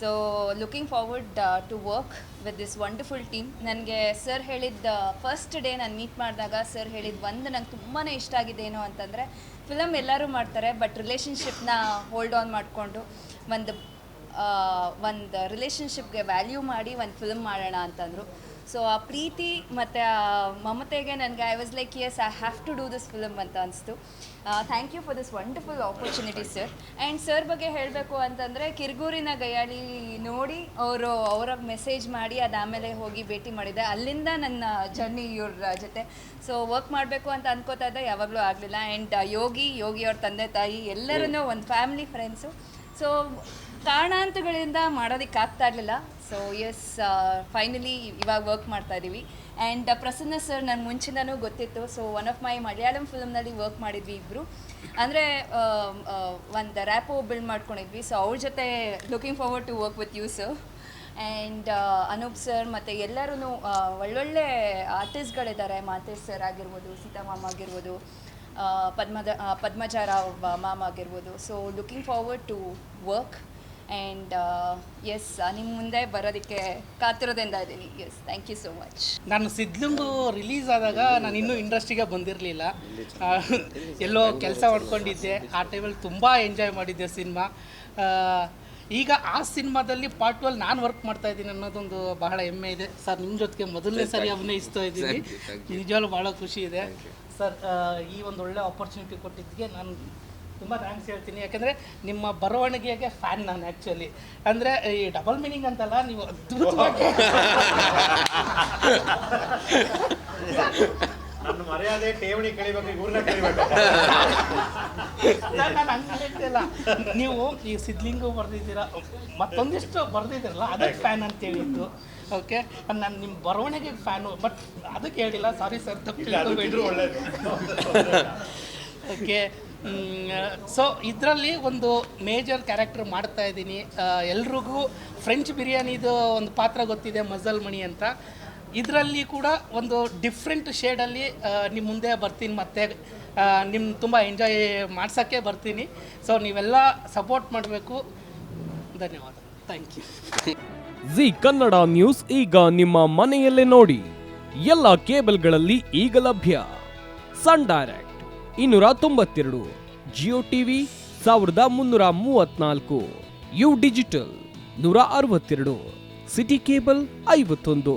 So looking forward to work with this wonderful team ನನಗೆ sir ಹೇಳಿದ್ದ first day ನಾನು meet ಮಾಡಿದಾಗ sir ಹೇಳಿದ ಒಂದು ನಂಗೆ ತುಂಬಾ ಇಷ್ಟ ಆಗಿದೆ ಏನು ಅಂತಂದರೆ ಫಿಲಮ್ ಎಲ್ಲರೂ ಮಾಡ್ತಾರೆ ಬಟ್ ರಿಲೇಷನ್ಶಿಪ್ನ ಹೋಲ್ಡ್ ಆನ್ ಮಾಡಿಕೊಂಡು ಒಂದು ಒಂದು ರಿಲೇಷನ್ಶಿಪ್ಗೆ ವ್ಯಾಲ್ಯೂ ಮಾಡಿ ಒಂದು ಫಿಲ್ಮ್ ಮಾಡೋಣ ಅಂತಂದರು. ಸೊ ಆ ಪ್ರೀತಿ ಮತ್ತು ಆ ಮಮತೆಗೆ ನನಗೆ I was like yes I have to do this film ಅಂತ ಅನಿಸ್ತು. Thank you for this wonderful opportunity sir and sir ಬಗ್ಗೆ ಹೇಳಬೇಕು ಅಂತಂದರೆ ಕಿರ್ಗೂರಿನ ಗಯಾಳಿ ನೋಡಿ ಅವರು ಅವರ ಮೆಸೇಜ್ ಮಾಡಿ ಅದಾದಮೇಲೆ ಹೋಗಿ ಭೇಟಿ ಮಾಡಿದೆ. ಅಲ್ಲಿಂದ ನನ್ನ ಜರ್ನಿ ಇವ್ರ ಜೊತೆ. ಸೊ ವರ್ಕ್ ಮಾಡಬೇಕು ಅಂತ ಅನ್ಕೋತಾ ಇದ್ದೆ ಯಾವಾಗಲೂ ಆಗಲಿಲ್ಲ. ಆ್ಯಂಡ್ ಯೋಗಿ ಯೋಗಿ ಅವ್ರ ತಂದೆ ತಾಯಿ ಎಲ್ಲರೂ ಒಂದು ಫ್ಯಾಮಿಲಿ ಫ್ರೆಂಡ್ಸು ಸೊ ಕಾರಣಾಂತಗಳಿಂದ ಮಾಡೋದಕ್ಕೆ ಆಗ್ತಾ ಇರಲಿಲ್ಲ. ಸೊ ಎಸ್ ಫೈನಲಿ ಇವಾಗ ವರ್ಕ್ ಮಾಡ್ತಾ ಇದ್ದೀವಿ. ಆ್ಯಂಡ್ ಪ್ರಸನ್ನ ಸರ್ ನನ್ನ ಮುಂಚಿನೂ ಗೊತ್ತಿತ್ತು. So one of my Malayalam ಫಿಲಮ್ನಲ್ಲಿ work ಮಾಡಿದ್ವಿ ಇಬ್ಬರು ಅಂದರೆ ಒಂದು ರ್ಯಾಪೋ ಬಿಲ್ಡ್ ಮಾಡ್ಕೊಂಡಿದ್ವಿ. ಸೊ ಅವ್ರ ಜೊತೆ looking forward to work with you sir and Anoop sir ಮತ್ತು ಎಲ್ಲರೂ ಒಳ್ಳೊಳ್ಳೆ ಆರ್ಟಿಸ್ಟ್ಗಳಿದ್ದಾರೆ ಮಾತೇಶ್ ಸರ್ ಆಗಿರ್ಬೋದು, ಸೀತಾಮಾಮ ಆಗಿರ್ಬೋದು. ಪದ್ಮದ ಪದ್ಮಜಾರಾವ್ ಮಾಮ ಆಗಿರ್ಬೋದು. So looking forward to work and yes ನಿಮ್ಮ ಮುಂದೆ ಬರೋದಕ್ಕೆ ಕಾತುರದಿಂದ ಇದ್ದೀನಿ. Yes thank you so much ನಾನು ಸಿದ್ಲಿಂಗು ರಿಲೀಸ್ ಆದಾಗ ನಾನು ಇನ್ನೂ ಇಂಡಸ್ಟ್ರಿಗೆ ಬಂದಿರಲಿಲ್ಲ. ಎಲ್ಲೋ ಕೆಲಸ ಮಾಡ್ಕೊಂಡಿದ್ದೆ ಆ ಟೈಮಲ್ಲಿ ತುಂಬ ಎಂಜಾಯ್ ಮಾಡಿದ್ದೆ ಸಿನಿಮಾ. ಈಗ ಆ ಸಿನಿಮಾದಲ್ಲಿ ಪಾರ್ಟ್ ಟ್ವೆಲ್ ನಾನು ವರ್ಕ್ ಮಾಡ್ತಾ ಇದ್ದೀನಿ ಅನ್ನೋದೊಂದು ಬಹಳ ಹೆಮ್ಮೆ ಇದೆ. ಸರ್ ನಿಮ್ಮ ಜೊತೆಗೆ ಮೊದಲನೇ ಸರಿ ಅಭಿನಯಿಸ್ತಾ ಇದ್ದೀನಿ. ನಿಜವಾಗ್ಲೂ ಭಾಳ ಖುಷಿ ಇದೆ. ಸರ್ ಈ ಒಂದು ಒಳ್ಳೆ ಆಪರ್ಚುನಿಟಿ ಕೊಟ್ಟಿದ್ದಕ್ಕೆ ನಾನು ತುಂಬ ಥ್ಯಾಂಕ್ಸ್ ಹೇಳ್ತೀನಿ. ಯಾಕಂದರೆ ನಿಮ್ಮ ಬರವಣಿಗೆಗೆ ಫ್ಯಾನ್ ನಾನು ಆ್ಯಕ್ಚುಲಿ ಅಂದರೆ ಈ ಡಬಲ್ ಮೀನಿಂಗ್ ಅಂತಲ್ಲ ನೀವು ಅದ್ಭುತವಾಗಿ ನನ್ನ ಮರ್ಯಾದೆ ಠೇವಣಿ ಕಳಿಬೇಕು ಇವ್ರನ್ನ ಕಳಿಬೇಕು. ನಾನು ಹೇಳ್ತಿಲ್ಲ ನೀವು ಈ ಸಿದ್ಲಿಂಗ್ ಬರ್ದಿದ್ದೀರಾ? ಮತ್ತೊಂದಿಷ್ಟು ಬರ್ದಿದ್ದೀರಲ್ಲ ಅದಕ್ಕೆ ಫ್ಯಾನ್ ಅಂತ ಹೇಳಿದ್ದು. ಓಕೆ ನಾನು ನಿಮ್ಮ ಬರವಣಿಗೆ ಫ್ಯಾನು ಬಟ್ ಅದಕ್ಕೆ ಹೇಳಿಲ್ಲ ಸಾರಿ ಸರ್ ತಪ್ಪು ಇಲ್ಲ ಅದು ಒಳ್ಳೇದು. ಓಕೆ ಸೊ ಇದರಲ್ಲಿ ಒಂದು ಮೇಜರ್ ಕ್ಯಾರೆಕ್ಟರ್ ಮಾಡ್ತಾ ಇದ್ದೀನಿ. ಎಲ್ರಿಗೂ ಫ್ರೆಂಚ್ ಬಿರಿಯಾನಿದು ಒಂದು ಪಾತ್ರ ಗೊತ್ತಿದೆ ಮಜಲ್ ಮಣಿ ಅಂತ. ಇದರಲ್ಲಿ ಕೂಡ ಒಂದು ಡಿಫ್ರೆಂಟ್ ಶೇಡಲ್ಲಿ ನಿಮ್ಮ ಮುಂದೆ ಬರ್ತೀನಿ ಮತ್ತೆ ನಿಮ್ಮ ತುಂಬ ಎಂಜಾಯ್ ಮಾಡ್ಸೋಕ್ಕೆ ಬರ್ತೀನಿ. ಸೊ ನೀವೆಲ್ಲ ಸಪೋರ್ಟ್ ಮಾಡಬೇಕು. ಧನ್ಯವಾದ. Thank you Zee Kannada news ಈಗ ನಿಮ್ಮ ಮನೆಯಲ್ಲೇ ನೋಡಿ. ಎಲ್ಲ ಕೇಬಲ್ಗಳಲ್ಲಿ ಈಗ ಲಭ್ಯ. ಸನ್ ಡೈರೆಕ್ಟ್ ಇನ್ನೂರ ತೊಂಬತ್ತೆರಡು, ಜಿಯೋ ಟಿವಿ ಸಾವಿರದ ಮುನ್ನೂರ ಮೂವತ್ನಾಲ್ಕು, ಯು ಡಿಜಿಟಲ್ ನೂರ ಅರವತ್ತೆರಡು, ಸಿಟಿ ಕೇಬಲ್ ಐವತ್ತೊಂದು.